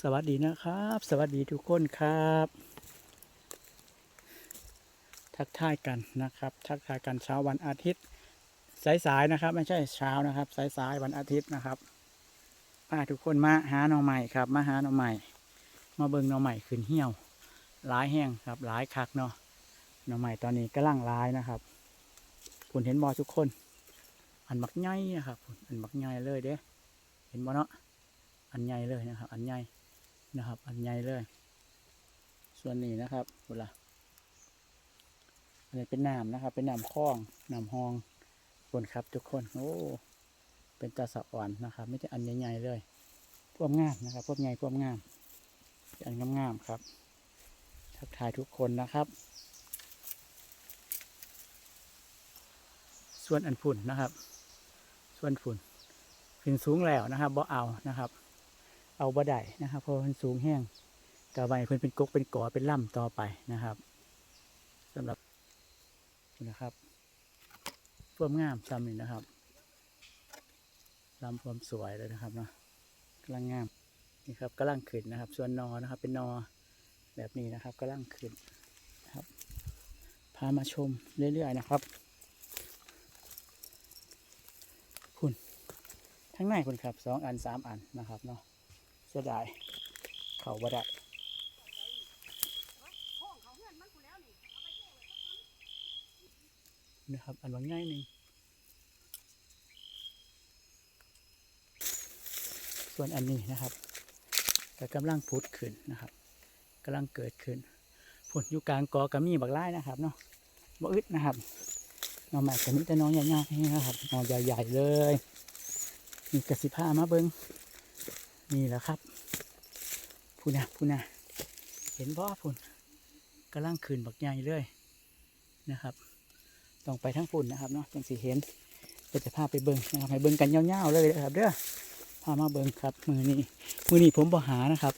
สวัสดีนะครับ สวัสดีทุกคนครับ ทักทายกันนะครับ ทักทายกันเช้าวันอาทิตย์สายๆนะครับ ไม่ใช่เช้านะครับสายๆวันอาทิตย์นะครับพาทุกคนมาหาหน่อใหม่ครับ มาหาหน่อใหม่มาเบิ่งหน่อใหม่ขึ้นเหี่ยวหลายแห้งครับหลายคักเนาะหน่อใหม่ตอนนี้กำลังร้ายนะครับคุณเห็นบอทุกคน อันมักใหญ่นะครับอันมักใหญ่เลยเด้เห็นบ่เนาะอันใหญ่เลยนะครับ อันใหญ่ นะครับ อันใหญ่เลย ส่วนนี้นะครับคุณล่ะอันนี้เป็นน้ำนะครับ เป็นน้ำคลองน้ำหองคนครับทุกคน โอ้เป็นตาสะอ่อนนะครับ ไม่ใช่อันใหญ่ๆเลยพวกงามนะครับพวกใหญ่พวกงามอันงามๆครับ ทักทายทุกคนนะครับ ส่วนอันฝุ่นนะครับ ส่วนฝุ่นขึ้นสูงแล้วนะครับบ่เอานะครับ เอาบ่ได้นะครับเพราะมันสูงแห้งกะไว้เพิ่นเป็นกกเป็นก่อเป็นล่ำต่อไปนะครับสำหรับนะครับเพิ่มงามซ้ำนี่นะครับลำความสวยเลยนะครับเนาะกำลังงามนี่ครับกำลังขึ้นนะครับ ส่วนนอนะครับ เป็นนอแบบนี้นะครับกำลังขึ้นนะครับ พามาชมเรื่อยๆนะครับคุณทั้งในคนครับสองอันสามอันนะครับเนาะ เสียดาย เขาบ่ได้นะครับ อันว่าง่ายหนึ่งส่วนอันนี้นะครับก็กำลังพุดขึ้นนะครับกำลังเกิดขึ้นผลอยู่กลางกอกระมีบักไล่นะครับเนาะบ่อึดนะครับน่อใหม่กระมีแต่น้องใหญ่ๆนะครับน่อใหญ่ๆเลยมีกระสิผ้ามาเบิ้ง นี่แหละครับพูนะพูนะเห็นบ่พุ่นกำลังคืนบักใหญ่เลยนะครับต้องไปทั้งพุ่นนะครับเนาะจังสีเห็นเดี๋ยวจะพาไปเบิงนะครับให้เบิงกันยาๆเลยนะครับเด้อพามาเบิงครับมือนี้มือนี้ผมบ่หานะครับ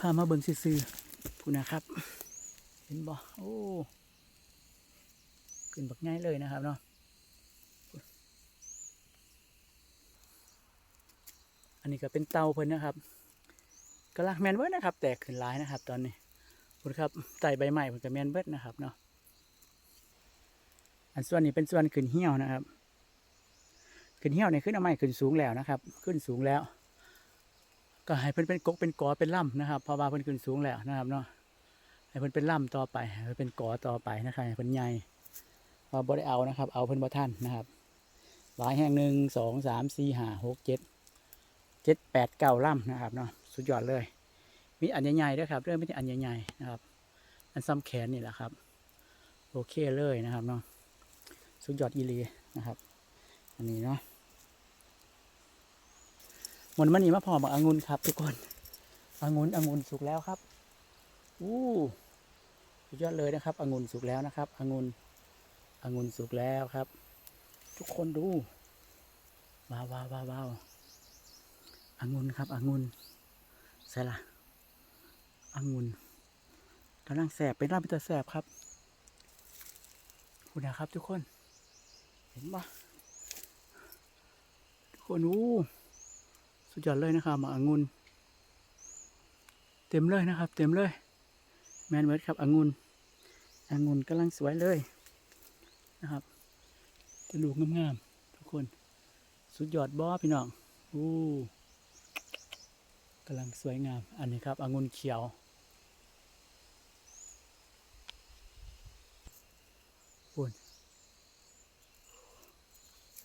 พามาเบิงซื่อๆพูนะครับ เห็นบ่โอ้ขึ้นบักใหญ่เลยนะครับเนาะ อันนี้ก็เป็นเตาเพิ่นนะครับกำลังแมนเบิดนะครับ แตกขึ้นลายนะครับ ตอนนี้คุณครับไต่ใบไม้เพิ่นก็แมนเบิดนะครับเนาะอันส่วนนี้เป็นส่วนขึ้นเหี่ยวนะครับ ขึ้นเหี่ยวเนี่ยขึ้นเอาไม้ขึ้นสูงแล้วนะครับ ขึ้นสูงแล้ว ก็ให้เพิ่นเป็นกกเป็นกอเป็นล่ำนะครับพราะว่าเพิ่นขึ้นสูงแล้วนะครับเนาะให้เพิ่นเป็นล่ำต่อไปให้เพิ่นเป็นกอต่อไปนะครับให้เพิ่นใหญ่พอบ่ได้เอานะครับ เอาเพิ่นบ่ทันนะครับหลายแห่งหนึ่งสองสามสี่ห้าหกเจ็ด เจ็ดแปดเก้าล่ำนะครับเนาะสุดยอดเลย มีอันใหญ่ๆด้วยครับเรื่องไม่ใช่อันใหญ่ๆนะครับ อันซ้ำแขนนี่แหละครับ โอเคเลยนะครับเนาะสุดยอดอีหลีนะครับ อันนี้เนาะหมดมันนี่มาพอบักองุ่นครับ ทุกคนองุ่นองุ่นสุกแล้วครับอู้สุดยอดเลยนะครับองุ่นสุกแล้วนะครับองุ่นองุ่นสุกแล้วครับ ทุกคนดูว้าวว้าวว้าวว้าว องุ่นครับองุ่นใช่ละองุ่นกำลังแสบเป็นร่างเป็นตัวแสบครับคุณนะครับทุกคน เห็นปะทุกคนอู้สุดยอดเลยนะครับมาองุ่นเต็มเลยนะครับ เต็มเลย แมนเวิร์ดครับองุ่นองุ่นกำลังสวยเลยนะครับจะลูกงามๆทุกคน สุดยอดบอพี่น้องอู้ กำลังสวยงาม อันนี้ครับองุ่นเขียว ปุ่น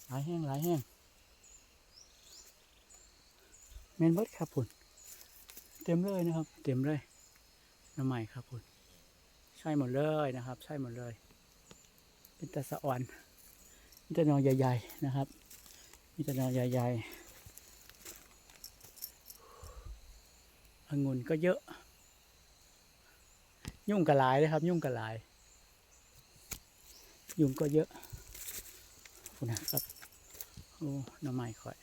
หลายแห้งหลายแห้งเมนเบิดครับปุ่น เต็มเลยนะครับ เต็มเลยน้ำใหม่ครับปุ่น ใช่หมดเลยนะครับ ใช่หมดเลย เป็นตะสะอ่อนมีแต่หนอใหญ่ ๆ นะครับ มีแต่หนอใหญ่ ๆ องุ่นก็เยอะ ยุ่งกระลายเลยครับ ยุ่งกระลาย ยุ่งก็เยอะคุณนะครับโอ้หน้ำไม้ค่อย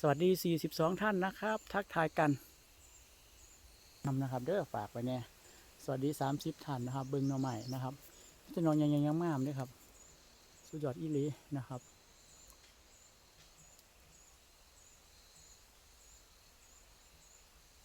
สวัสดี 42 ท่านนะครับ ทักทายกันนำนะครับ เด้อฝากไว้เนี่ยสวัสดี 30 ท่านนะครับ เบิ้งหน้ำไม้นะครับจะนอนยังยังยังงามด้วยครับ สุดยอดอีลีนะครับ